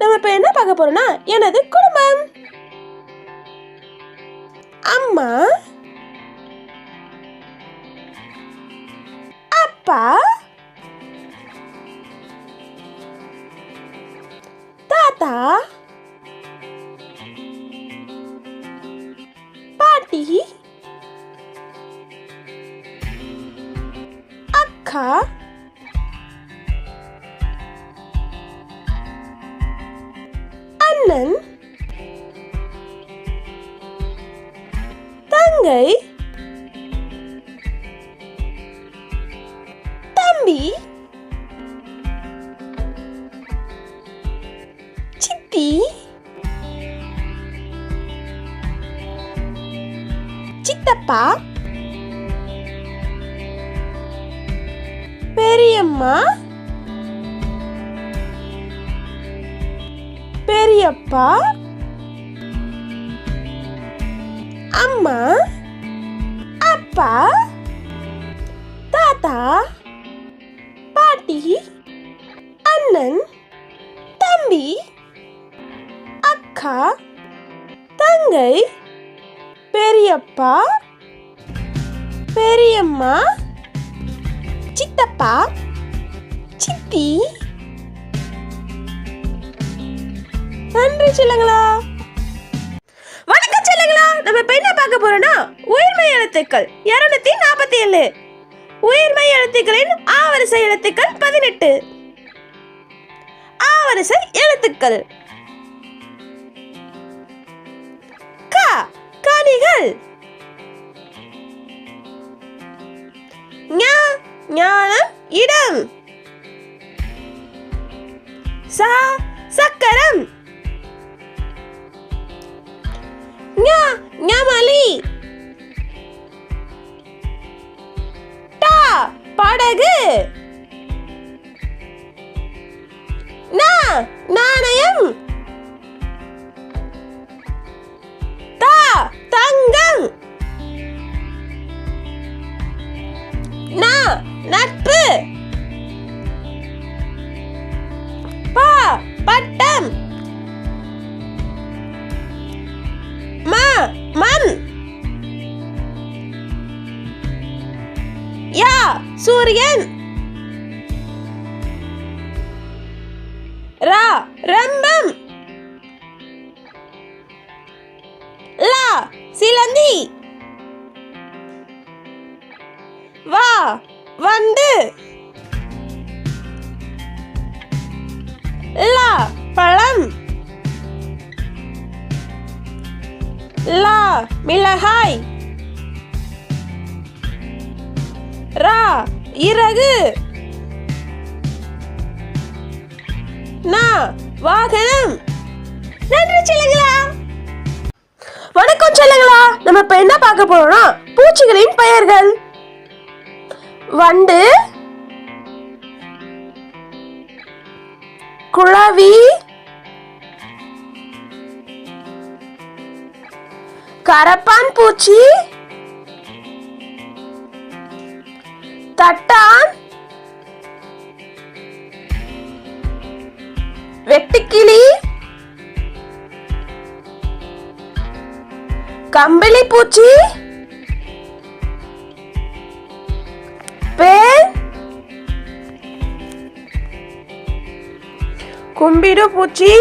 நம்ம இப்ப என்ன பார்க்க போறோம்னா எனது குடும்பம். அம்மா. அப்பா. தாத்தா. பாட்டி. அக்கா. தங்கை தம்பி சித்தி சித்தப்பா பெரியம்மா பெரியப்பா பெரியம்மா சித்தப்பா சித்தி. நன்றி சொல்லுங்களா. வணக்கம் சொல்லுங்களா. நம்ம இப்ப என்ன பார்க்க போறோம்னா உயிர்மை எழுத்துக்கள். இருநூத்தி நாற்பத்தி ஏழு உயிர்மை எழுத்துக்களின் ஆவரிசை எழுத்துக்கள் பதினெட்டு. ஆவரிசை எழுத்துக்கள். க கனிகள். ஞானம் இடம். சா சக்கரம். ஞா ஞமலி. டா படகு. நா நாணயம். சூரியன். ரா ரம்பம். லா சிலந்தி. வா வந்து. லா பழம். லா மிளகாய். ரா இறகு. நா வாகனம். நன்றி செல்லுங்களா. வணக்கம் செல்லுங்களா. நம்ம இப்ப என்ன பார்க்க போறோம்னா பூச்சிகளின் பெயர்கள். வண்டு. குழவி. கரப்பான் பூச்சி தட்டான் வெட்டுக்கிளி கம்பளி பூச்சி பேன் கும்பிடு பூச்சி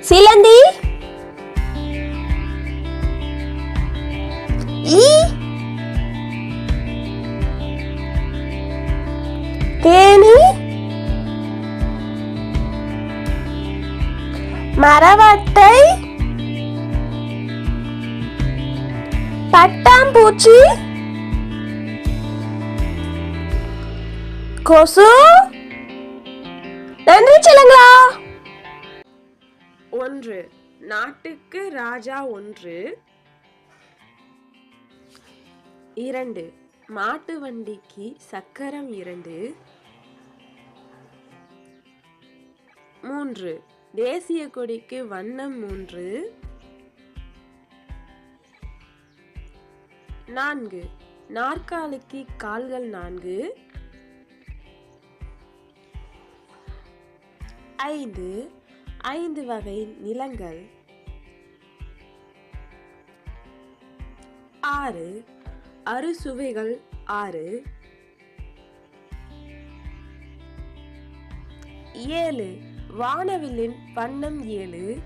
சிலந்தி பூச்சி கொசு. நன்றி செல்லுங்களா. ஒன்று நாட்டுக்கு ராஜா ஒன்று. இரண்டு மாட்டு வண்டிக்கு சக்கரம் இரண்டு. மூன்று தேசிய கொடிக்கு வண்ணம் மூன்று. நான்கு. நாற்காலிக்கு கால்கள் நான்கு. ஐந்து. ஐந்து வகை நிலங்கள். ஆறு. அறுசுவைகள் ஆறு. ஏழு. வானவில்லின் வண்ணம் ஏழு.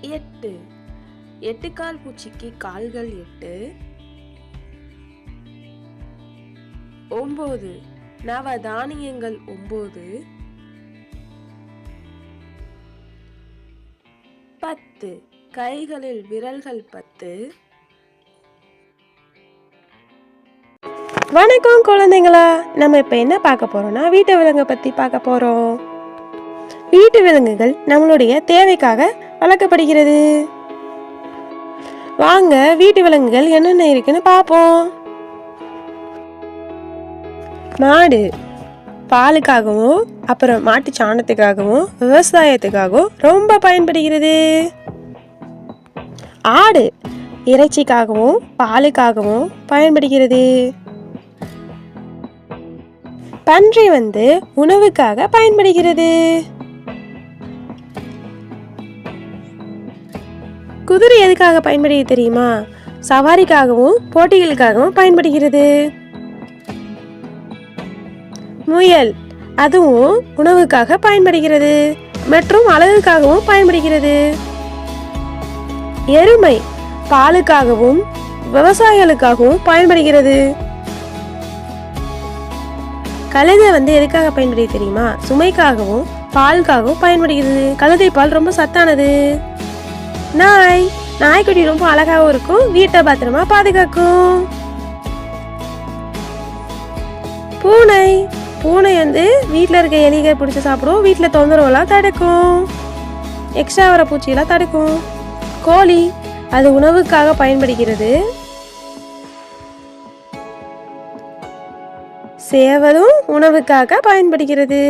எட்டு. எட்டுக்கால் பூச்சிக்கு கால்கள் எட்டு. ஒன்பது நவதானியங்கள் ஒன்பது பத்து. கைகளில் விரல்கள் பத்து. வணக்கம் குழந்தைங்களா. நம்ம இப்போ என்ன பார்க்க போறோம்னா வீட்டு விலங்கை பற்றி பார்க்க போகிறோம் வீட்டு விலங்குகள் நம்மளுடைய தேவைக்காக வளர்க்கப்படுகிறது. வாங்க வீட்டு விலங்குகள் என்னென்ன இருக்குன்னு பார்ப்போம். மாடு பாலுக்காகவும் அப்புறம் மாட்டு சாணத்துக்காகவும் விவசாயத்துக்காகவும் ரொம்ப பயன்படுகிறது. ஆடு இறைச்சிக்காகவும் பாலுக்காகவும் பயன்படுகிறது. பன்றி வந்து உணவுக்காக பயன்படுகிறது. குதிரை எதுக்காக பயன்படுகிறது தெரியுமா? சவாரிக்காகவும் போட்டிகளுக்காகவும் பயன்படுகிறது. முயல் அதுவும் உணவுக்காக பயன்படுகிறது. மற்றும் அழகுக்காகவும் பயன்படுகிறது. எருமை பாலுக்காகவும் விவசாயிகளுக்காகவும் பயன்படுகிறது. கழுதை வந்து எதுக்காக பயன்படுது தெரியுமா? சுமைக்காகவும் பாலுக்காகவும் பயன்படுகிறது. கழுதை பால் ரொம்ப சத்தானது. நாய். நாய்க்குட்டி ரொம்ப அழகாகவும் இருக்கும். வீட்டை பத்திரமா பாதுகாக்கும். பூனை. பூனை வந்து வீட்டில் இருக்க எலிகள் பிடிச்சி சாப்பிடும். வீட்டில் தொந்தரவுலாம் தடுக்கும். எக்ஸ்ட்ரா வர பூச்சியெல்லாம் தடுக்கும். கோழி அது உணவுக்காக பயன்படுகிறது. சேவலும் உணவுக்காக பயன்படுகிறது.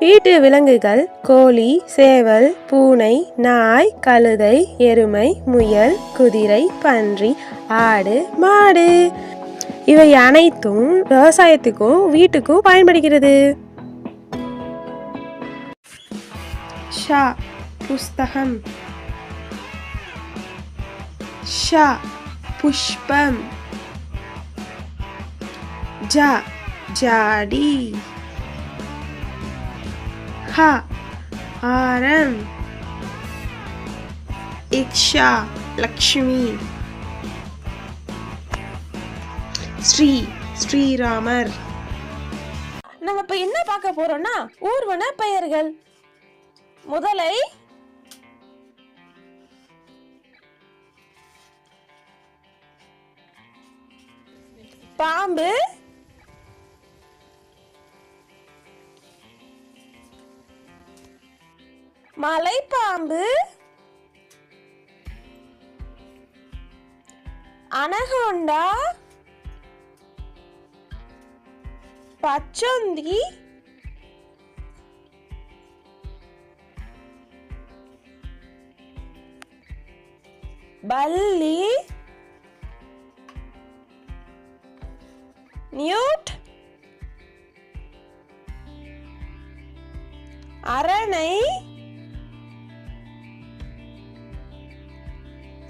வீட்டு விலங்குகள் கோழி சேவல் பூனை நாய் கழுதை எருமை முயல் குதிரை பன்றி ஆடு மாடு. இவை அனைத்தும் விவசாயத்துக்கும் வீட்டுக்கும் பயன்படுகிறது. ஷா புஸ்தகம். ஷா புஷ்பம். ஜா ஜாடி. ஹ ஆரம் இக்ஷா லக்ஷ்மி ஸ்ரீ ஸ்ரீராமர். நம்ம இப்ப என்ன பார்க்க போறோம்னா ஊர்வன பெயர்கள். முதலை பாம்பு மலைப்பாம்பு அனகோண்டா பச்சொந்தி பல்லி நியூட் அரணை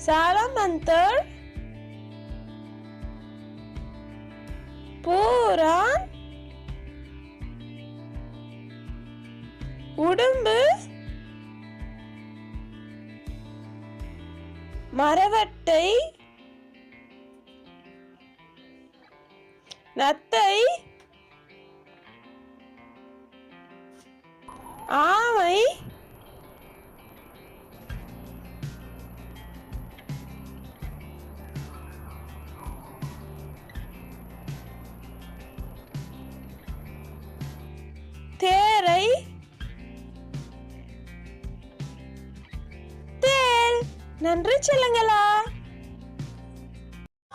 சாலமந்தர் பூரான் உடும்பு மரவட்டை நன்றி செல்லுங்களா.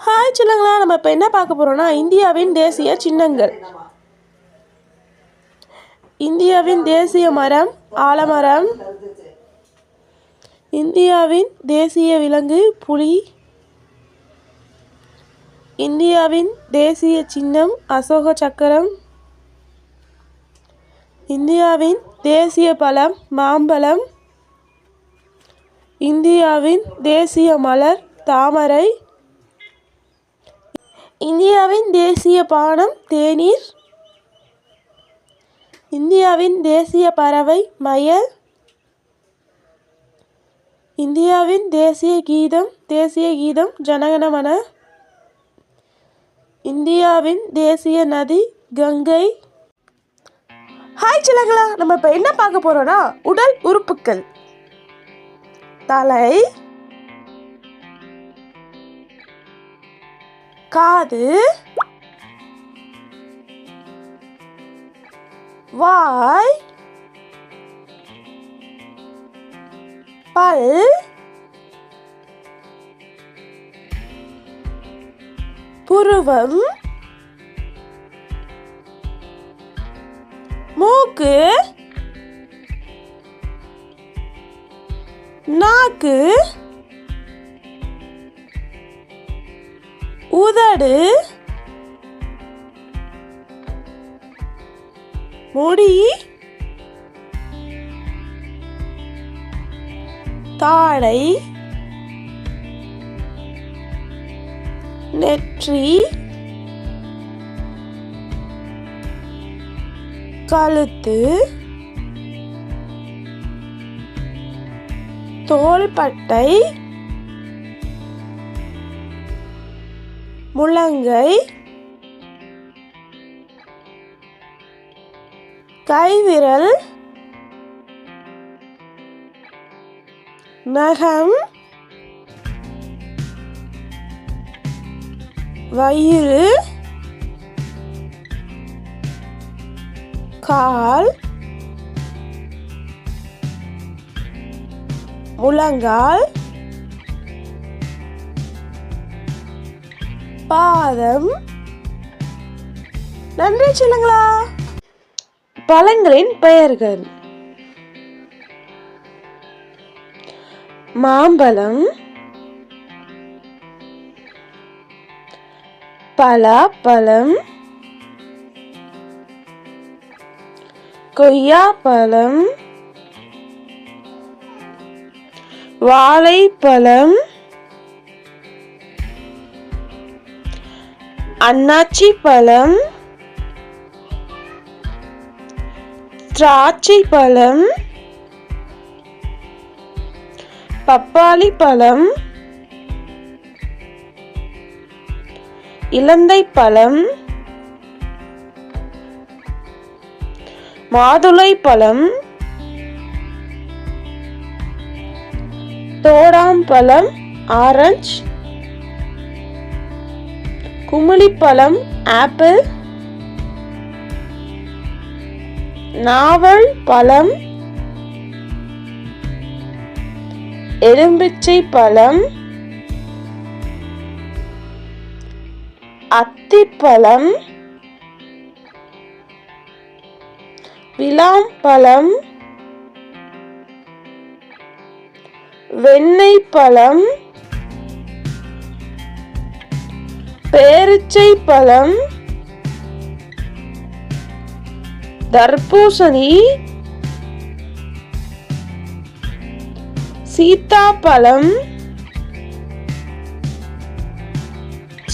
ஹாய் சொல்லுங்களா நம்ம இப்போ என்ன பார்க்க போகிறோம்னா இந்தியாவின் தேசிய சின்னங்கள். இந்தியாவின் தேசிய மரம் ஆலமரம். இந்தியாவின் தேசிய விலங்கு புலி. இந்தியாவின் தேசிய சின்னம் அசோக சக்கரம். இந்தியாவின் தேசிய பழம் மாம்பழம். இந்தியாவின் தேசிய மலர் தாமரை. இந்தியாவின் தேசிய பானம் தேநீர். இந்தியாவின் தேசிய பறவை மயல். இந்தியாவின் தேசிய கீதம் தேசிய கீதம் ஜனகணமன இந்தியாவின் தேசிய நதி கங்கை. ஹாய் சிலங்களா. நம்ம இப்போ என்ன பார்க்க போகிறோன்னா உடல் உறுப்புக்கள். தலை காது வாய் பல் புருவம் தாடை நெற்றி கழுத்து தோள்பட்டை முழங்கை கைவிரல் நகம். வயிறு. கால். முழங்கால். பாதம். நன்றி சொல்லுங்களா. பழங்களின் பெயர்கள். மாம்பழம் பலாப்பழம் கொய்யாப்பழம் வாழைப்பழம் அன்னாச்சி பழம் திராட்சை பழம் பப்பாளி பழம் இலந்தை பழம் மாதுளை பழம் தோடாம்பழம் ஆரஞ்சு குமிழிப்பழம் ஆப்பிள் நாவல் பழம் எலும்பிச்சை பழம் அத்திப்பழம் விளாம்பழம் வெண்ணெய் பழம் பேரிச்சை பழம் தர்பூசணி சீத்தாப்பழம்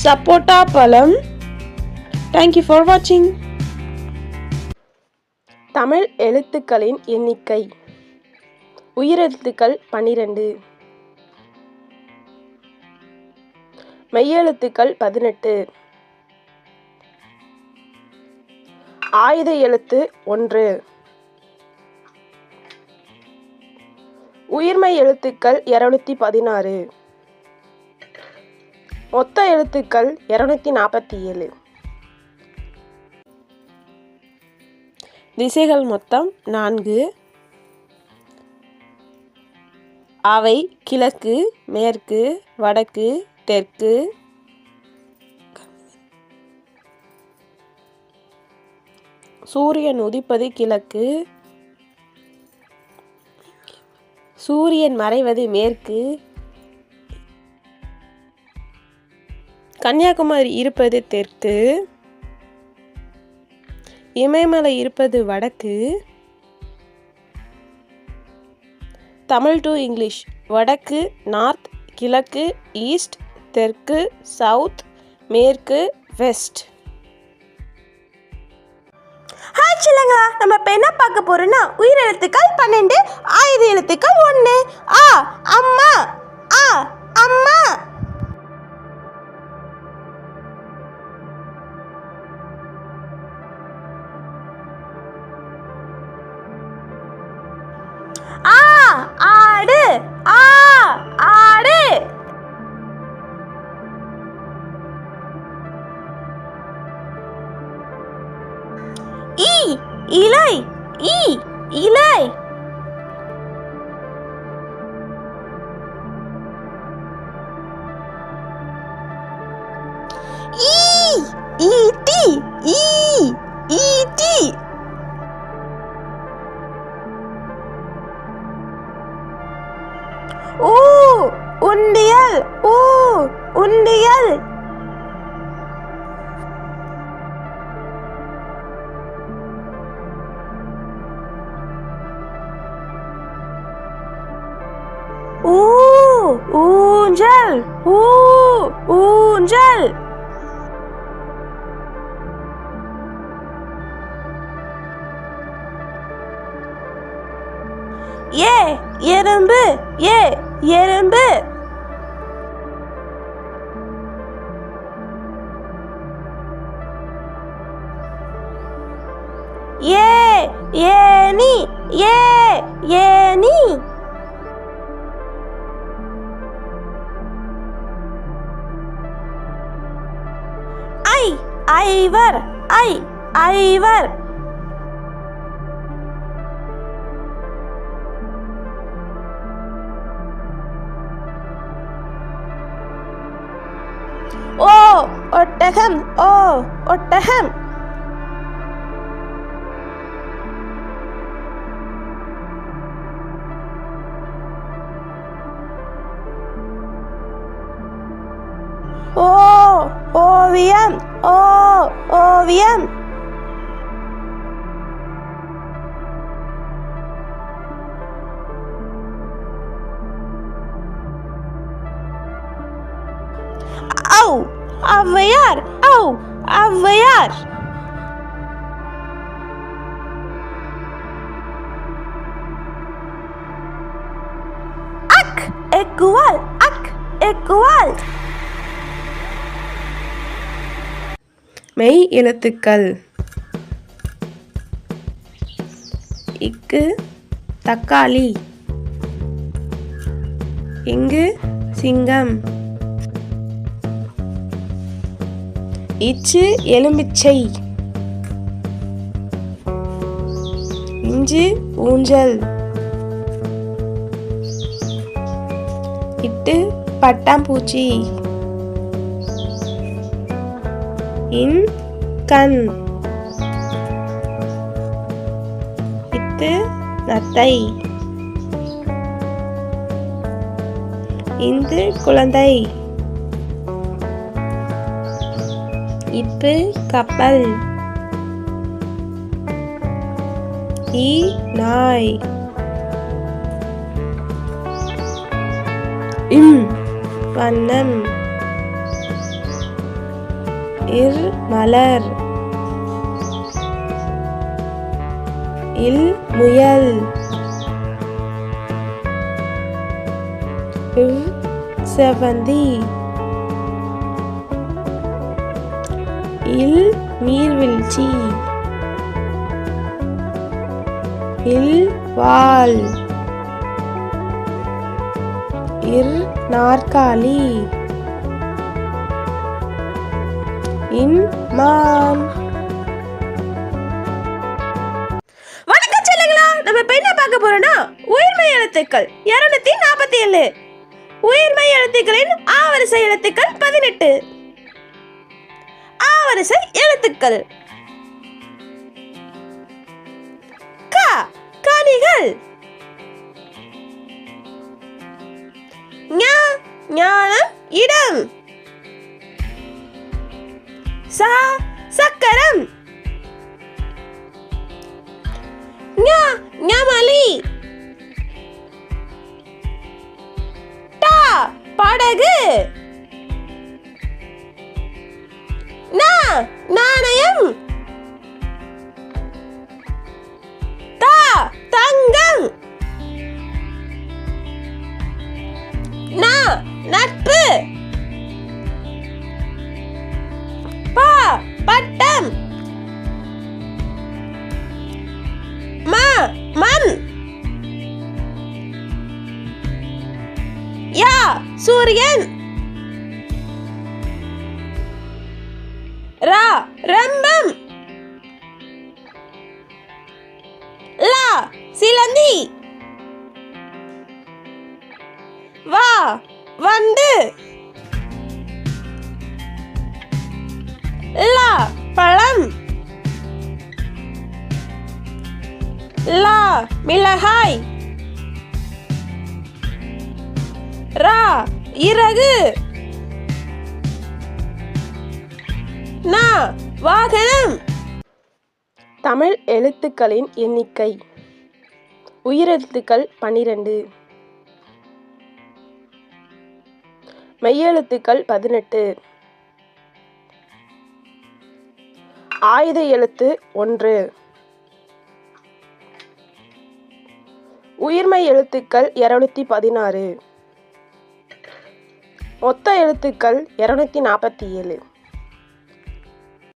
சப்போட்டா பழம். தேங்க்யூ ஃபார் வாட்சிங் தமிழ் எழுத்துக்களின் எண்ணிக்கை. உயிரெழுத்துக்கள் பன்னிரண்டு. மெய்யெழுத்துக்கள் பதினெட்டு. ஆயுத எழுத்து ஒன்று. உயிர்மெய் எழுத்துக்கள் இருநூத்தி பதினாறு. மொத்த எழுத்துக்கள் இருநூத்தி நாற்பத்தி ஏழு. திசைகள் மொத்தம் நான்கு. அவை கிழக்கு மேற்கு வடக்கு தெற்கு. சூரியன் உதிப்பது கிழக்கு சூரியன் மறைவது மேற்கு. கன்னியாகுமரி இருப்பது தெற்கு. இமயமலை இருப்பது வடக்கு. Tamil to English. வடக்கு நார்த் கிழக்கு ஈஸ்ட் தெற்கு சவுத் மேற்கு வெஸ்ட். ஹாய் நம்ம இப்போ என்ன பார்க்க போறோம்னா உயிர் எழுத்துக்கள் பன்னெண்டு ஆயுத எழுத்துக்கள் ஒன்று ஆ அம்மா ஆ அம்மா. ஊஞ்சல் ஊ ஊஞ்சல். ஏ எறும்பு ஏ எறும்பு. ஐ ஐவர் ஐ ஐவர். ஓ ஒட்டகம் ஓ ஒட்டகம். ஔ ஔவையார் ஔ ஔவையார் அக் எக்குவால் அக் எக்குவால் மெய் எழுத்துக்கள் இக்கு தக்காளி. இங்கு சிங்கம். இச்சு எலுமிச்சை. இஞ்சு ஊஞ்சல். இட்டு பட்டாம்பூச்சி. இன் கண். இத்து நத்தை. இந்து குழந்தை. இப்பு கப்பல். ஈ நாய். இம். வண்ணம். இர் மலர். இல் முயல். செவந்தி இல் நீர்வீழ்ச்சி. இல் வால். இர் நாற்காலி. இன் மாம். வணக்கம் சொல்லுங்களா. நம்ம இப்ப என்ன பார்க்க போறோம்னா உயிர்மை எழுத்துக்கள் இருநூத்தி நாற்பத்தி ஏழு. உயிர்மை எழுத்துக்களின் ஆவரிசை எழுத்துக்கள் பதினெட்டு. ஆவரிசை எழுத்துக்கள். க கனிகள். ஞ ஞானம் இடம். ச சக்கரம். ஞா ஞமலி. படகு. நாணயம். தா தங்கம். நா நட்பு. லா மிளகாய் ரா இறகு நா வாகனம் தமிழ் எழுத்துக்களின் எண்ணிக்கை. உயிரெழுத்துக்கள் பன்னிரண்டு மெய்யெழுத்துக்கள் பதினெட்டு. ஆயுத எழுத்து ஒன்று. உயிர்மெய் எழுத்துக்கள் இருநூத்தி பதினாறு. மொத்த எழுத்துக்கள் இருநூத்தி நாற்பத்தி ஏழு.